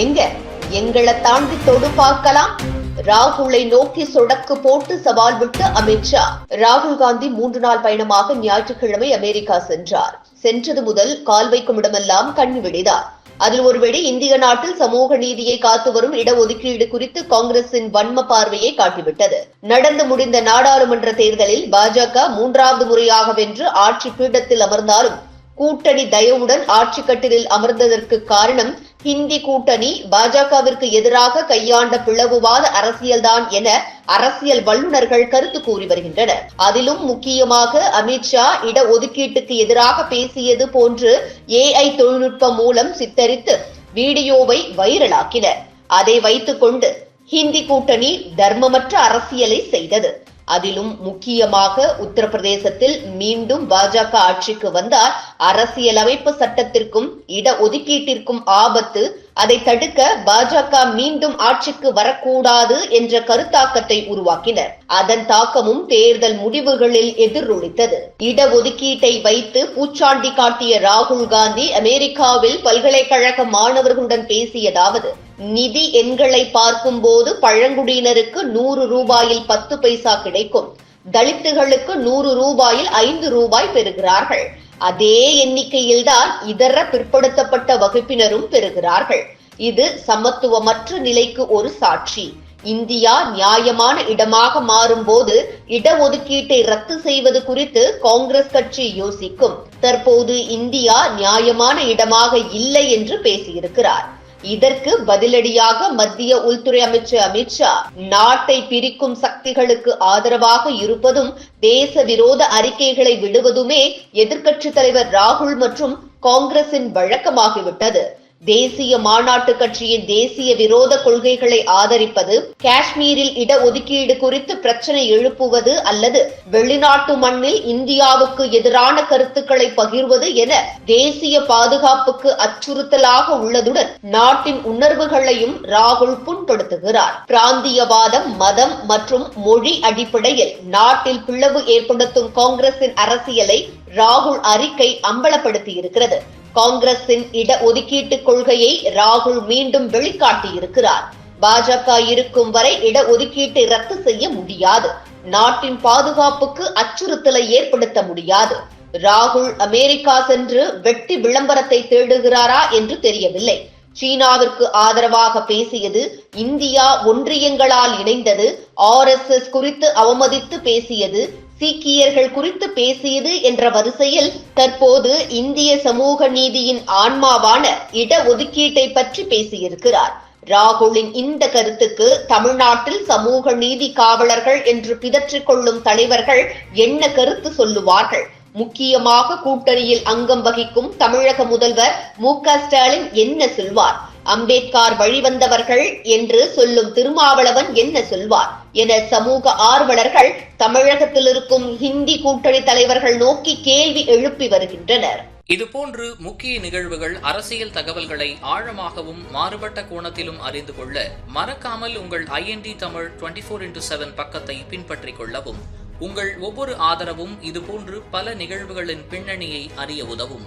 எங்க? எங்களை தாண்டி தொடு பார்க்கலாம். ராகுலை நோக்கி சொடக்கு போட்டு சவால் விட்டு அமித்ஷா ராகுல் காந்தி மூன்று நாள் பயணமாக ஞாயிற்றுக்கிழமை அமெரிக்கா சென்றார். சென்றது முதல் கால் வைக்கும் இடமெல்லாம் கண் வெடிதார். அதில் ஒருவேளை இந்திய நாட்டில் சமூக நீதியை காத்து வரும் இடஒதுக்கீடு குறித்து காங்கிரசின் வன்ம பார்வையை காட்டிவிட்டது. நடந்து முடிந்த நாடாளுமன்ற தேர்தலில் பாஜக மூன்றாவது முறையாக வென்று ஆட்சி பீடத்தில் அமர்ந்தாலும் கூட்டணி தயவுடன் ஆட்சி கட்டிலில் அமர்ந்ததற்கு காரணம் ஹிந்தி கூட்டணி பாஜகவிற்கு எதிராக கையாண்ட பிளவுவாத அரசியல்தான் என அரசியல் வல்லுநர்கள் கருத்து கூறி வருகின்றனர். அதிலும் முக்கியமாக அமித்ஷா இட ஒதுக்கீட்டுக்கு எதிராக பேசியது போன்று ஏஐ தொழில்நுட்பம் மூலம் சித்தரித்து வீடியோவை வைரலாக்கினர். அதை வைத்துக்கொண்டு ஹிந்தி கூட்டணி தர்மமற்ற அரசியலை செய்தது. அதிலும் முக்கியமாக உத்தரப்பிரதேசத்தில் மீண்டும் பாஜக ஆட்சிக்கு வந்தால் அரசியலமைப்பு சட்டத்திற்கும் இட ஒதுக்கீட்டிற்கும் ஆபத்து. அதை தடுக்க பாஜக மீண்டும் ஆட்சிக்கு வரக்கூடாது என்ற கருத்தாக்கத்தை உருவாக்கினர். அதன் தாக்கமும் தேர்தல் முடிவுகளில் எதிரொலித்தது. இடஒதுக்கீட்டை வைத்து பூச்சாண்டி காட்டிய ராகுல் காந்தி அமெரிக்காவில் பல்கலைக்கழக மாணவர்களுடன் பேசியதாவது நிதி எண்களை பார்க்கும்போது பழங்குடியினருக்கு நூறு ரூபாயில் பத்து பைசா கிடைக்கும். தலித்துகளுக்கு நூறு ரூபாயில் ஐந்து ரூபாய் பெறுகிறார்கள். அதே எண்ணிக்கையில்தான் இதர பிற்படுத்தப்பட்ட வகுப்பினரும் பெறுகிறார்கள். இது சமத்துவமற்ற நிலைக்கு ஒரு சாட்சி. இந்தியா நியாயமான இடமாக மாறும்போது இடஒதுக்கீட்டை ரத்து செய்வது குறித்து காங்கிரஸ் கட்சி யோசிக்கும். தற்போது இந்தியா நியாயமான இடமாக இல்லை என்று பேசியிருக்கிறார். இதற்கு பதிலடியாக மத்திய உள்துறை அமைச்சர் அமித்ஷா நாட்டை பிரிக்கும் சக்திகளுக்கு ஆதரவாக இருப்பதும் தேச விரோத அறிக்கைகளை விடுவதுமே எதிர்க்கட்சித் தலைவர் ராகுல் மற்றும் காங்கிரசின் வழக்கமாகிவிட்டது. தேசிய மாநாட்டு கட்சியின் தேசிய விரோத கொள்கைகளை ஆதரிப்பது காஷ்மீரில் இடஒதுக்கீடு குறித்து பிரச்சனை எழுப்புவது அல்லது வெளிநாட்டு மண்ணில் இந்தியாவுக்கு எதிரான கருத்துக்களை பகிர்வது என தேசிய பாதுகாப்புக்கு அச்சுறுத்தலாக உள்ளதுடன் நாட்டின் உணர்வுகளையும் ராகுல் புண்படுத்துகிறார். பிராந்தியவாதம் மதம் மற்றும் மொழி அடிப்படையில் நாட்டில் பிளவு ஏற்படுத்தும் காங்கிரசின் அரசியலை ராகுல் அறிக்கை அம்பலப்படுத்தியிருக்கிறது. காங்கிரசின் இட ஒதுக்கீட்டு கொள்கையை ராகுல் மீண்டும் வெளிக்காட்டியிருக்கிறார். பாஜக இருக்கும் வரை இட ஒதுக்கீட்டை ரத்து செய்ய முடியாது. நாட்டின் பாதுகாப்புக்கு அச்சுறுத்தலை ஏற்படுத்த முடியாது. ராகுல் அமெரிக்கா சென்று வெட்டி விளம்பரத்தை தேடுகிறாரா என்று தெரியவில்லை. சீனாவிற்கு ஆதரவாக பேசியது இந்தியா ஒன்றியங்களால் இணைந்தது. ஆர் குறித்து அவமதித்து பேசியது சீக்கியர்கள் குறித்து பேசியது என்ற வரிசையில் தற்போது இந்திய சமூக நீதியின் ஆன்மாவான இடஒதுக்கீட்டை பற்றி பேசியிருக்கிறார். ராகுலின் இந்த கருத்துக்கு தமிழ்நாட்டில் சமூக நீதி காவலர்கள் என்று பிதற்றிக் கொள்ளும் தலைவர்கள் என்ன கருத்து சொல்லுவார்கள்? முக்கியமாக கூட்டணியில் அங்கம் வகிக்கும் தமிழக முதல்வர் மு ஸ்டாலின் என்ன சொல்வார்? அம்பேத்கர் வழிவந்தவர்கள் என்று சொல்லும் திருமாவளவன் என்ன சொல்வார்? என சமூக ஆர்வலர்கள் தமிழகத்தில் இருக்கும் ஹிந்தி கூட்டணி தலைவர்கள் நோக்கி கேள்வி எழுப்பி வருகின்றனர். இதுபோன்று முக்கிய நிகழ்வுகள் அரசியல் தகவல்களை ஆழமாகவும் மாறுபட்ட கோணத்திலும் அறிந்து கொள்ள மறக்காமல் உங்கள் INT Tamil twenty four into seven பக்கத்தை பின்பற்றிக் கொள்ளவும். உங்கள் ஒவ்வொரு ஆதரவும் இதுபோன்று பல நிகழ்வுகளின் பின்னணியை அறிய உதவும்.